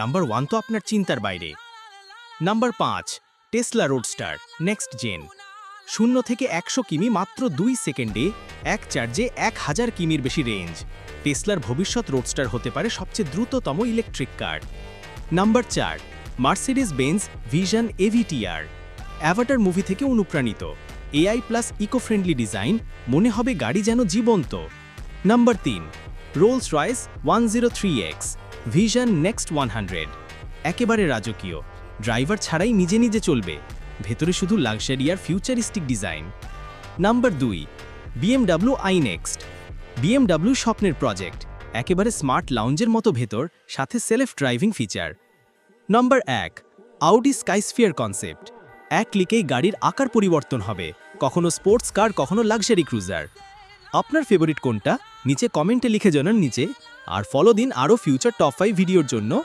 Number one তো আপনার চিন্তার বাইরে। নাম্বার পাঁচ টেসলা রোডস্টার নেক্সট জেন শূন্য থেকে একশো কিমি মাত্র দুই সেকেন্ডে এক চার্জে এক হাজার কিমির বেশি রেঞ্জ টেসলার ভবিষ্যৎ রোডস্টার হতে পারে সবচেয়ে দ্রুততম ইলেকট্রিক কার নাম্বার চার Mercedes Benz vision AVTR avatar movie থেকে অনুপ্রাণিত। AI plus eco friendly design মনে হবে গাড়ি যেন জীবন্ত। নাম্বার তিন Rolls Royce one zero three X vision next one hundred একেবারে রাজকীয়। ড্রাইভার ছাড়াই নিজে নিজে চলবে। ভেতরে শুধু লাক্সারি আর ফিউচারিস্টিক ডিজাইন নাম্বার দুই বিএমডাব্লিউ আই নেক্সট বিএমডাব্লিউ স্বপ্নের প্রজেক্ট একেবারে স্মার্ট লাউঞ্জের মতো ভেতর, সাথে সেলফ ড্রাইভিং ফিচার নম্বর এক আউডি স্কাইস্ফিয়ার কনসেপ্ট এক ক্লিকেই গাড়ির আকার পরিবর্তন হবে। কখনো স্পোর্টস কার কখনো লাক্সারি ক্রুজার আপনার ফেভারিট কোনটা? নিচে কমেন্টে লিখে জানান নিচে। আর ফলো দিন আরও ফিউচার টপ ফাইভ ভিডিওর জন্য।